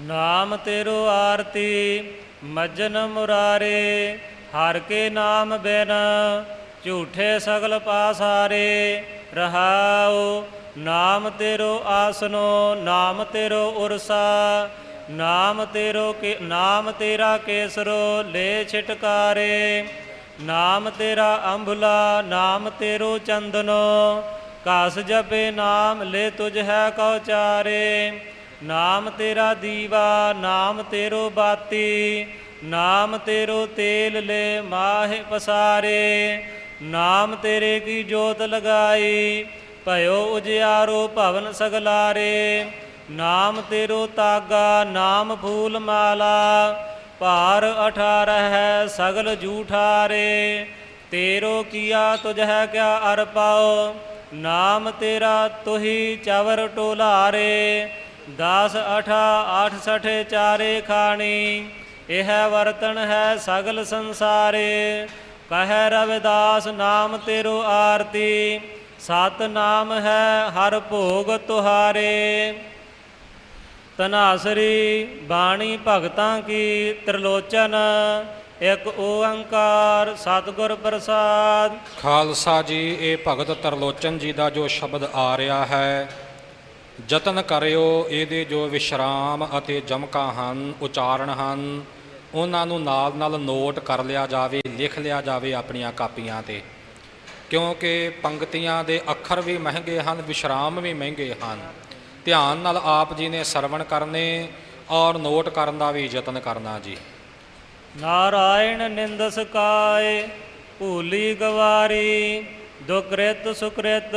ਨਾਮ ਤੇਰੋ ਆਰਤੀ, ਮਜਨ ਮੁਰਾਰੇ, ਹਰ ਕੇ ਨਾਮ ਬਿਨ, ਝੂਠੇ ਸਗਲ ਪਾਸਾਰੇ, ਰਹਾਉ, ਨਾਮ ਤੇਰੋ ਆਸਨੋ, ਨਾਮ ਤੇਰੋ ਉਰਸਾ, ਨਾਮ ਤੇਰੋ ਕੇ, ਨਾਮ ਤੇਰਾ ਕੇਸਰੋ, ਲੈ ਛਿਟਕਾਰੇ, ਨਾਮ ਤੇਰਾ ਅੰਬੁਲਾ ਨਾਮ ਤੇਰੋ ਚੰਦਨੋ ਕਾਸ ਜਪੇ ਨਾਮ, ਲੈ ਤੁਝ ਹੈ ਕਉ ਚਾਰੇ ਨਾਮ ਤੇਰਾ ਦੀਵਾ, ਨਾਮ ਤੇਰੋ ਬਾਤੀ, ਨਾਮ ਤੇਰੋ ਤੇਲ ਲੈ ਮਾਹਿ ਪਸਾਰੇ, ਨਾਮ ਤੇਰੇ ਕੀ ਜੋਤ ਲਗਾਈ, ਭਇਓ ਉਜਿਆਰੋ ਭਵਨ ਸਗਲਾਰੇ, ਨਾਮ ਤੇਰੋ ਤਾਗਾ, ਨਾਮ ਫੂਲ ਮਾਲਾ, ਭਾਰ 18 ਹੈ ਸਗਲ ਜੂਠਾਰੇ, ਤੇਰੋ ਕੀਆ ਤੁਝ ਹੈ ਕਿਆ ਅਰ ਪਾਓ, ਨਾਮ ਤੇਰਾ ਤੁਹੀ ਚਵਰ ਟੋਲਾਰੇ 10 ਅਠਾ 68 ਚਾਰੇ ਖਾਣੀ, ਇਹ ਵਰਤਨ ਹੈ ਸਗਲ ਸੰਸਾਰੇ। ਕਹੈ ਰਵਿਦਾਸ, ਨਾਮ ਤੇਰੋ ਆਰਤੀ ਸਤ ਨਾਮ ਹੈ ਹਰ ਭੋਗ ਤੁਹਾਰੇ। ਤਨਾਸਰੀ ਬਾਣੀ ਭਗਤਾਂ ਕੀ ਤ੍ਰਿਲੋਚਨ, ਇਕ ਓੰਕਾਰ ਸਤਿਗੁਰ ਪ੍ਰਸਾਦ। ਖਾਲਸਾ ਜੀ, ਇਹ ਭਗਤ ਤਰਲੋਚਨ ਜੀ ਦਾ ਜੋ ਸ਼ਬਦ ਆ ਰਿਹਾ ਹੈ ਯਤਨ ਕਰਿਓ, ਇਹਦੇ ਜੋ ਵਿਸ਼ਰਾਮ ਅਤੇ ਜਮਕਾਂ ਹਨ, ਉਚਾਰਨ ਹਨ, ਉਹਨਾਂ ਨੂੰ ਨਾਲ ਨਾਲ ਨੋਟ ਕਰ ਲਿਆ ਜਾਵੇ, ਲਿਖ ਲਿਆ ਜਾਵੇ ਆਪਣੀਆਂ ਕਾਪੀਆਂ ਤੇ। ਕਿਉਂਕਿ ਪੰਕਤੀਆਂ ਦੇ ਅੱਖਰ ਵੀ ਮਹਿੰਗੇ ਹਨ, ਵਿਸ਼ਰਾਮ ਵੀ ਮਹਿੰਗੇ ਹਨ। ਧਿਆਨ ਨਾਲ ਆਪ ਜੀ ਨੇ ਸਰਵਣ ਕਰਨੇ ਔਰ ਨੋਟ ਕਰਨ ਦਾ ਵੀ ਯਤਨ ਕਰਨਾ ਜੀ। ਨਾਰਾਇਣ ਨਿੰਦਸ ਕਾਏ ਭੂਲੀ ਗਵਾਰੀ ਦੁਕ੍ਰਿਤ ਸੁਕ੍ਰਿਤ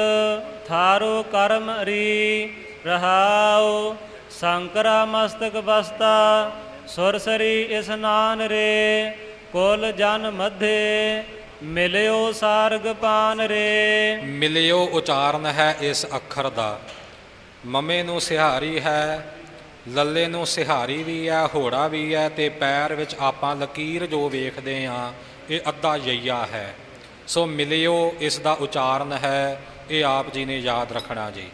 ਥਾਰੋ ਕਰਮ ਰੀ। ਰਹਾਉ, ਸੰਕਰਾ ਮਸਤਕ ਬਸਤਾ ਸੁਰਸਰੀ ਇਸਨਾਨ ਰੇ, ਕੁਲ ਜਨ ਮਧੇ, ਮਿਲਿਓ ਸਾਰਗ ਪਾਨ ਰੇ। ਮਿਲਿਓ ਉਚਾਰਨ ਹੈ ਇਸ ਅੱਖਰ ਦਾ, ਮਮੇ ਨੂੰ ਸਿਹਾਰੀ ਹੈ, ਲੱਲੇ ਨੂੰ ਸਿਹਾਰੀ ਵੀ ਹੈ, ਹੋੜਾ ਵੀ ਹੈ, ਤੇ ਪੈਰ ਵਿੱਚ ਆਪਾਂ ਲਕੀਰ ਜੋ ਵੇਖਦੇ ਆ ਇਹ ਅੱਧਾ ਯਈਆ ਹੈ। ਸੋ ਮਿਲਿਓ ਇਸ ਦਾ ਉਚਾਰਨ ਹੈ, ਇਹ ਆਪ ਜੀ ਨੇ ਯਾਦ ਰੱਖਣਾ ਜੀ।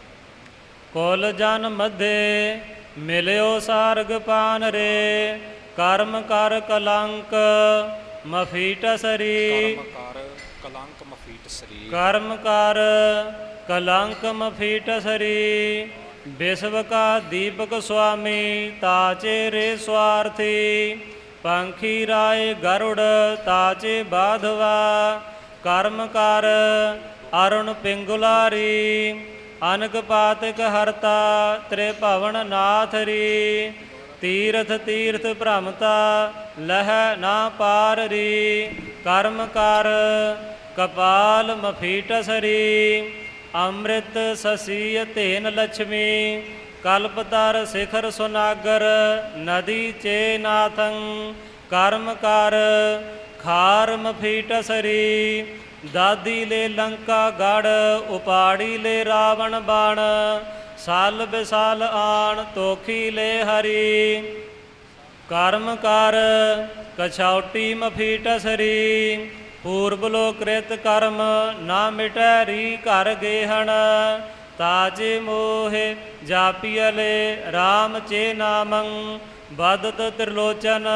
ਕੁਲ ਜਨ ਮਧੇ ਮਿਲਿਓ ਸਾਰਗ ਪਾਨ ਰੇ ਕਰਮ ਕਰ ਕਲੰਕ ਮਫੀਟ ਸਰੀ ਕਰ ਕਲੰਕ ਮਫੀਟ ਸਰੀ ਕਰਮ ਕਰ ਕਲੰਕ ਮਫੀਟ ਸਰੀ ਵਿਸ਼ਵ ਕਾ ਦੀਪਕ ਸੁਆਮੀ ਤਾਚੇ ਰੇ ਸਵਾਰਥੀ ਪੰਖੀ ਰਾਏ ਗਰੁੜ ਤਾਚੇ ਬਾਧਵਾ। ਕਰਮ ਕਰ ਅਰੁਣ ਪਿੰਗੁਲਾਰੀ। ਅਨਕ ਪਾਤਕ ਹਰਤਾ ਤ੍ਰੇ ਭਵਨ ਨਾਥਰੀ ਤੀਰਥ ਤੀਰਥ ਭ੍ਰਮਤਾ, ਲਹਿ ਨਾ ਪਾਰ ਰੀ, ਕਰਮ ਕਰ, ਕਪਾਲ ਮਫੀਟ ਸਰੀ ਅੰਮ੍ਰਿਤ ਸਸੀ ਤੇਨ ਲక్ష్ਮੀ ਕਲਪਤਰ ਸਿਖਰ ਸੁਨਾਗਰ, ਨਦੀ ਚੇ ਨਾਥੰ, ਕਰਮ ਕਰ, ਖਾਰ ਮਫੀਟ ਸਰੀ ਦਾਦੀ ਲੈ ਲੰਕਾ ਗੜ, ਉਪਾੜੀ ਲੈ ਰਾਵਣ ਬਾਣ। ਸਾਲ ਬਿਸਾਲ ਆਣ, ਤੋਖੀ ਲੈ ਹਰੀ। ਕਰਮ ਕਰ ਕਛੌਟੀ ਮਫੀਟ ਸਰੀ। ਪੂਰਬ ਲੋ ਕ੍ਰਿਤ ਕਰਮ, ਨਾ ਮਿਟੈ ਰੀ ਘਰ ਗੇਹਣ। ਤਾਜੇ ਮੋਹੇ ਜਾਪੀਲੇ RAM ਚੇ ਨਾਮੰ ਬਦਤ ਤ੍ਰਿਲੋਚਨ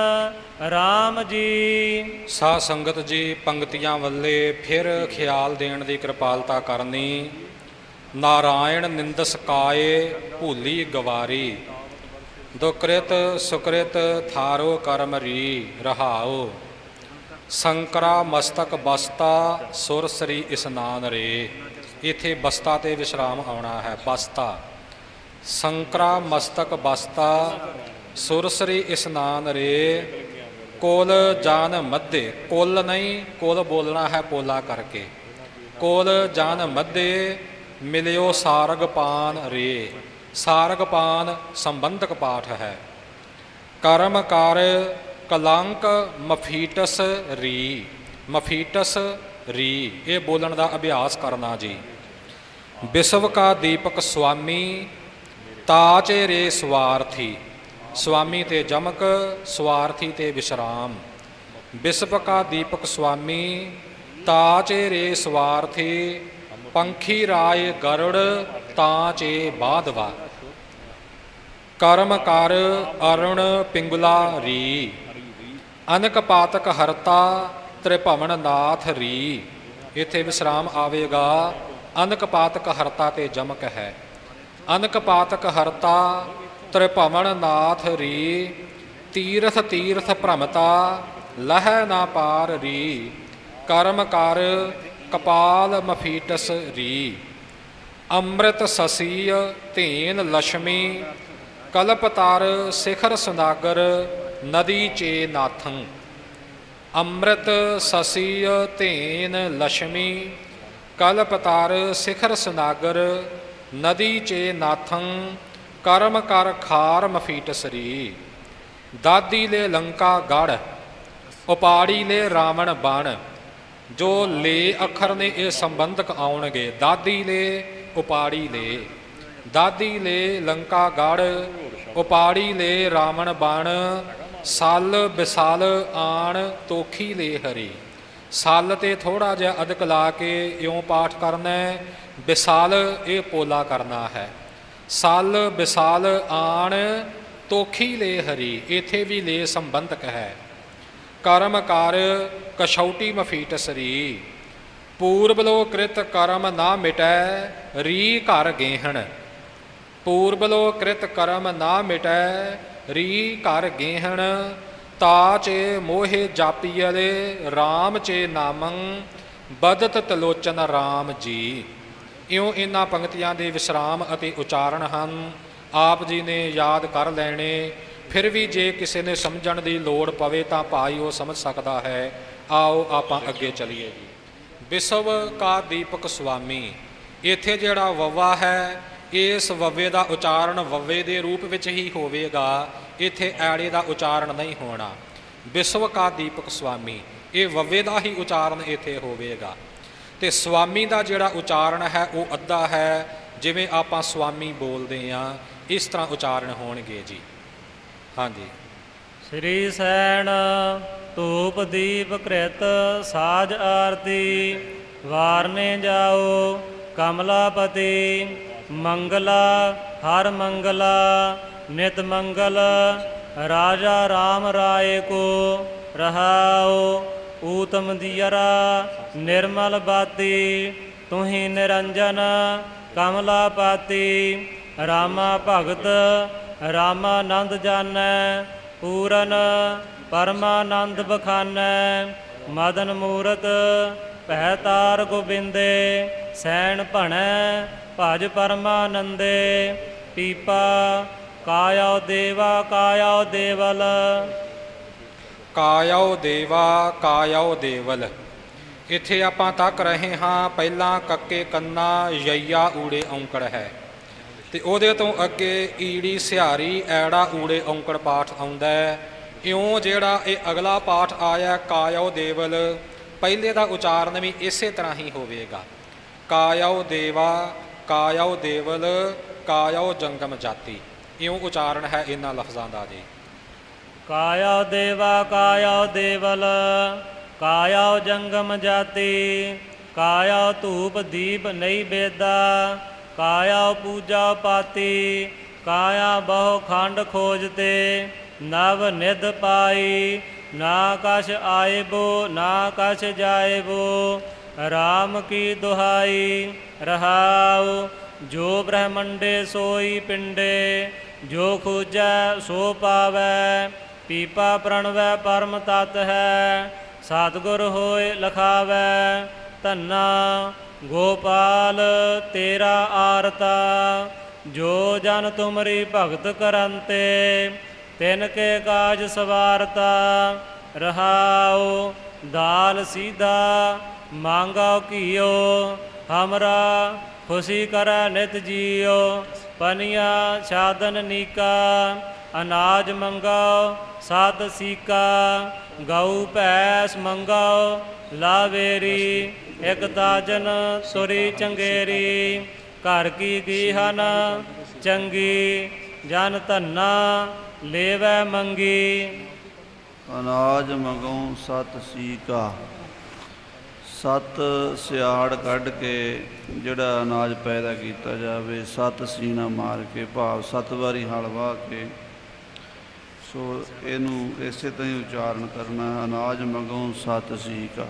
RAM ਜੀ। ਸਾ ਸੰਗਤ ਜੀ ਪੰਕਤੀਆਂ ਵੱਲੇ ਫਿਰ ਖਿਆਲ ਦੇਣ ਦੀ ਕਿਰਪਾਲਤਾ ਕਰਨੀ। ਨਾਰਾਇਣ ਨਿੰਦਸ ਕਾਏ ਭੂਲੀ ਗਵਾਰੀ। ਦੁਕ੍ਰਿਤ ਸੁਕ੍ਰਿਤ ਥਾਰੋ ਕਰਮ ਰੀ ਰਹਾਉ। ਸੰਕਰਾ ਮਸਤਕ ਬਸਤਾ ਸੁਰ ਸ੍ਰੀ ਇਸਨਾਨ ਰੇ। ਇਥੇ ਬਸਤਾ ਤੇ ਵਿਸ਼ਰਾਮ ਆਉਣਾ ਹੈ। ਬਸਤਾ। ਸੰਕਰਾ ਮਸਤਕ ਬਸਤਾ ਸੁਰਸਰੀ ਇਸਨਾਨ ਰੇ, ਕੋਲ ਜਾਨ ਮੱਧੇ। ਕੁੱਲ ਨਹੀਂ, ਕੁੱਲ ਬੋਲਣਾ ਹੈ ਪੋਲਾ ਕਰਕੇ। ਕੋਲ ਜਾਨ ਮੱਧੇ, ਮਿਲਿਓ ਸਾਰਗ ਪਾਨ ਰੇ। ਸਾਰਗ ਪਾਨ ਸੰਬੰਧਕ ਪਾਠ ਹੈ। ਕਰਮ ਕਰ ਕਲੰਕ ਮਫੀਟਸ ਰੀ। ਮਫੀਟਸ ਰੀ। ਇਹ ਬੋਲਣ ਦਾ ਅਭਿਆਸ ਕਰਨਾ ਜੀ। ਵਿਸ਼ਵ ਕਾ ਦੀਪਕ ਸੁਆਮੀ ਤਾਚੇ ਰੇ ਸਵਾਰਥੀ ਸੁਆਮੀ ਤੇ ਜਮਕ, ਸਵਾਰਥੀ ਤੇ ਵਿਸ਼ਰਾਮ। ਵਿਸ਼ਵ ਕਾ ਦੀਪਕ ਸੁਆਮੀ ਤਾਚੇ ਰੇ ਸਵਾਰਥੀ, ਪੰਖੀ ਰਾਏ ਗਰੁੜ ਤਾਚੇ ਬਾਧਵਾ ਕਰਮ ਕਰ ਅਰੁਣ ਪਿੰਗਲਾ ਰੀ, ਅਨਕ ਪਾਤਕ ਹਰਤਾ ਤ੍ਰਿਭਵਨ ਨਾਥ ਰੀ। ਇੱਥੇ ਵਿਸਰਾਮ ਆਵੇਗਾ। ਅਨਕਪਾਤਕ ਹਰਤਾ ਤੇ ਜਮਕ ਹੈ। ਅਨਕਪਾਤਕ ਹਰਤਾ ਤ੍ਰਿਪਵਨ ਨਾਥ ਰੀ, ਤੀਰਥ ਤੀਰਥ ਭ੍ਰਮਤਾ, ਲਹਿ ਨਾ ਪਾਰ ਰੀ, ਕਰਮ ਕਰ ਕਪਾਲ ਮਫੀਟਸ ਰੀ। ਅੰਮ੍ਰਿਤ ਸਸੀਯ ਧੀਨ ਲక్ష్ਮੀ ਕਲਪਤਾਰ ਸਿਖਰ ਸੁਨਾਗਰ, ਨਦੀ ਚੇ ਨਾਥੰ। ਅੰਮ੍ਰਿਤ ਸਸੀਯ ਧੀਨ ਲక్ష్ਮੀ ਕਲਪਤਰ ਸਿਖਰ ਸੁਨਾਗਰ, ਨਦੀ ਚੇ ਨਾਥੰ, ਕਰਮ ਕਰ ਖਾਰ ਮਫੀਟ ਸਰੀ। ਦਾਦੀ ਲੈ ਲੰਕਾ ਗੜ, ਉਪਾੜੀ ਲੈ ਰਾਵਣ ਬਣ। ਜੋ ਲੇ ਅੱਖਰ ਨੇ ਇਹ ਸੰਬੰਧਕ ਆਉਣਗੇ, ਦਾਦੀ ਲੈ, ਉਪਾੜੀ ਲੈ। ਦਾਦੀ ਲੈ ਲੰਕਾ ਗੜ, ਉਪਾੜੀ ਲੈ ਰਾਵਣ ਬਣ। ਸਲ ਵਿਸਾਲ ਆਣ ਤੋਖੀ ਲੈ ਹਰੀ। ਸਲ ਤੇ ਥੋੜਾ ਜਿਹਾ ਅਦਕ ਲਾ ਕੇ ਇਉਂ ਪਾਠ ਕਰਨਾ ਹੈ ਵਿਸਾਲ ਇਹ ਪੋਲਾ ਕਰਨਾ ਹੈ। ਸਲ ਵਿਸਾਲ ਆਣ, ਤੋਖੀ ਲੈ ਹਰੀ ਇਥੇ ਵੀ ਲੈ ਸੰਬੰਧਕ ਹੈ। ਕਰਮ ਕਰ ਕਛੌਟੀ ਮਫੀਟ ਸਰੀ, ਪੂਰਬ ਲੋ ਕ੍ਰਿਤ ਕਰਮ ਨਾ ਮਿਟੈ, ਰੀ ਘਰ ਗੇਹਣ। ਪੂਰਬ ਲੋ ਕ੍ਰਿਤ ਕਰਮ ਨਾ ਮਿਟੈ, ਰੀ ਘਰ ਗੇਹਣ ਤਾ ਚੇ ਮੋਹੇ ਜਾਪੀਲੇ RAM ਚੇ ਨਾਮੰ, ਬਦਤ ਤਲੋਚਨ RAM ਜੀ। ਇਉਂ ਇਹਨਾਂ ਪੰਕਤੀਆਂ ਦੇ ਵਿਸਰਾਮ ਅਤੇ ਉਚਾਰਨ ਹਨ। ਆਪ ਜੀ ਨੇ ਯਾਦ ਕਰ ਲੈਣੇ, ਫਿਰ ਵੀ ਜੇ ਕਿਸੇ ਨੇ ਸਮਝਣ ਦੀ ਲੋੜ ਪਵੇ ਤਾਂ ਭਾਈ ਉਹ ਸਮਝ ਸਕਦਾ ਹੈ। ਆਓ ਆਪਾਂ ਅੱਗੇ ਚਲੀਏ ਜੀ। ਵਿਸ਼ਵ ਕਾ ਦੀਪਕ ਸੁਆਮੀ, ਇੱਥੇ ਜਿਹੜਾ ਵਵਾ ਹੈ ਇਸ ਵੱਵੇ ਦਾ ਉਚਾਰਨ ਵੱਵੇ ਦੇ ਰੂਪ ਵਿੱਚ ਹੀ ਹੋਵੇਗਾ, ਇੱਥੇ ਐੜੇ ਦਾ ਉਚਾਰਨ ਨਹੀਂ ਹੋਣਾ। ਵਿਸ਼ਵ ਕਾ ਦੀਪਕ ਸੁਆਮੀ ਇਹ ਵੱਵੇ ਦਾ ਹੀ ਉਚਾਰਨ ਇੱਥੇ ਹੋਵੇਗਾ। ਤੇ ਸੁਆਮੀ ਦਾ ਜਿਹੜਾ ਉਚਾਰਨ ਹੈ, ਉਹ ਅੱਧਾ ਹੈ, ਜਿਵੇਂ ਆਪਾਂ ਸੁਆਮੀ ਬੋਲਦੇ ਆ ਇਸ ਤਰ੍ਹਾਂ ਉਚਾਰਨ ਹੋਣਗੇ ਜੀ। ਹਾਂਜੀ। ਸ੍ਰੀ ਸੈਣ ਧੂਪ ਦੀਪ ਕ੍ਰਿਤ ਸਾਜ ਆਰਤੀ, ਵਾਰਨੇ ਜਾਓ ਕਮਲਾਪਤੀ ਮੰਗਲਾ, ਹਰ ਮੰਗਲਾ, ਨਿਤ ਮੰਗਲ, ਰਾਜਾ RAM ਰਾਏ ਕੋ ਰਹਾਓ ਊਤਮ ਦੀਅਰਾ, ਨਿਰਮਲ ਬਾਤੀ, ਤੁਹੀ ਨਿਰੰਜਨ, ਕਮਲਾ ਪਾਤੀ, ਰਾਮਾ ਭਗਤ ਰਾਮਾਨੰਦ ਜਾਣੈ, ਪੂਰਨ ਪਰਮਾਨੰਦ ਬਖਾਨੈ, ਮਦਨ ਮੂਰਤ ਭੈ ਤਾਰ ਗੋਬਿੰਦੇ, ਸੈਣ ਭਣੈ ਭਜ ਪਰਮਾਨੰਦੇ, ਪੀਪਾ ਕਾਇਆ ਦੇਵਾ, ਕਾਇਆ ਦੇਵਲ। ਕਾਇਓ ਦੇਵਾ ਕਾਇਓ ਦੇਵਲ। ਇੱਥੇ ਆਪਾਂ ਤੱਕ ਰਹੇ ਹਾਂ, ਪਹਿਲਾਂ ਕੱਕੇ ਕੰਨਾ ਯਈਆ ਊੜੇ ਔਂਕੜ ਹੈ। ਤੇ ਉਹਦੇ ਤੋਂ ਅੱਗੇ ਈੜੀ ਸਿਹਾਰੀ, ਐੜਾ ਊੜੇ ਔਂਕੜ ਪਾਠ ਆਉਂਦਾ ਹੈ। ਇਉਂ ਜਿਹੜਾ ਇਹ ਅਗਲਾ ਪਾਠ ਆਇਆ ਕਾਇਓ ਦੇਵਲ ਪਹਿਲੇ ਦਾ ਉਚਾਰਨ ਵੀ ਇਸੇ ਤਰ੍ਹਾਂ ਹੀ ਹੋਵੇਗਾ। ਕਾਇਓ ਦੇਵਾ ਕਾਇਓ ਦੇਵਲ ਕਾਇਓ ਜੰਗਮ ਜਾਤੀ। ਇਉਂ ਉਚਾਰਨ ਹੈ ਇਹਨਾਂ ਲਫ਼ਜ਼ਾਂ ਦਾ ਜੀ। ਕਾਇਆ ਦੇਵਾ ਕਾਇਆ ਦੇਵਲ ਕਾਇਆ ਜੰਗਮ ਜਾਤੀ ਕਾਇਆ ਧੂਪ ਦੀਪ ਨਹੀਂ ਬੇਦਾ ਕਾਇਆ ਪੂਜਾ ਪਾਤੀ ਕਾਇਆ ਬਹੁ ਖੰਡ ਖੋਜਤੇ ਨਵ ਨਿਧ ਪਾਈ ਨਾ ਕਛ ਆਏਬੋ ਨਾ ਕਛ ਜਾਏਬੋ RAM ਕੀ ਦੁਹਾਈ ਰਹਾਉ, ਜੋ ਬ੍ਰਹਮੰਡੇ ਸੋਈ ਪਿੰਡੇ, ਜੋ ਖੋਜੈ ਸੋ ਪਾਵੈ, ਪੀਪਾ ਪ੍ਰਣਵੈ ਪਰਮ ਤਤ ਹੈ, ਸਤਿਗੁਰ ਹੋਏ ਲਖਾਵੈ, ਧੰਨਾ, ਗੋਪਾਲ ਤੇਰਾ ਆਰਤਾ, ਜੋ ਜਨ ਤੁਮਰੀ ਭਗਤ ਕਰੰਤੇ ਤਿਨ ਕੇ ਕਾਜ ਸਵਾਰਤਾ, ਰਹਾਉ, ਦਾਲ ਸੀਧਾ ਮੰਗਾਓ ਕੀਓ ਹਮਰਾ, ਖੁਸ਼ੀ ਕਰੈ ਨਿਤ ਜੀਓ, ਪਨੀਆ, ਸਾਧਨ ਨੀਕਾ, ਅਨਾਜ ਮੰਗਾਓ ਸਤ ਸੀਕਾ, ਗਊ ਭੈਸ ਮੰਗਾਓ ਲਾਵੇਰੀ ਇਕ ਤਾਜਨ ਸੁਰੀ ਚੰਗੇਰੀ, ਘਰ ਕੀ ਗੀਹਨ ਚੰਗੀ ਜਨ ਧੰਨਾ ਲੇਵੈ ਮੰਗੀ। ਅਨਾਜ ਮੰਗਉ ਸਤ ਸੀਕਾ। ਸੱਤ ਸਿਆੜ ਕੱਢ ਕੇ ਜਿਹੜਾ ਅਨਾਜ ਪੈਦਾ ਕੀਤਾ ਜਾਵੇ, ਸੱਤ ਸੀਨਾ ਮਾਰ ਕੇ, ਭਾਵ ਸੱਤ ਵਾਰੀ ਹਲ ਵਾਹ ਕੇ, ਸੋ ਇਹਨੂੰ ਇਸੇ ਤਰ੍ਹਾਂ ਹੀ ਉਚਾਰਨ ਕਰਨਾ ਅਨਾਜ ਮੰਗੋ ਸਤ ਸੀਕਾ।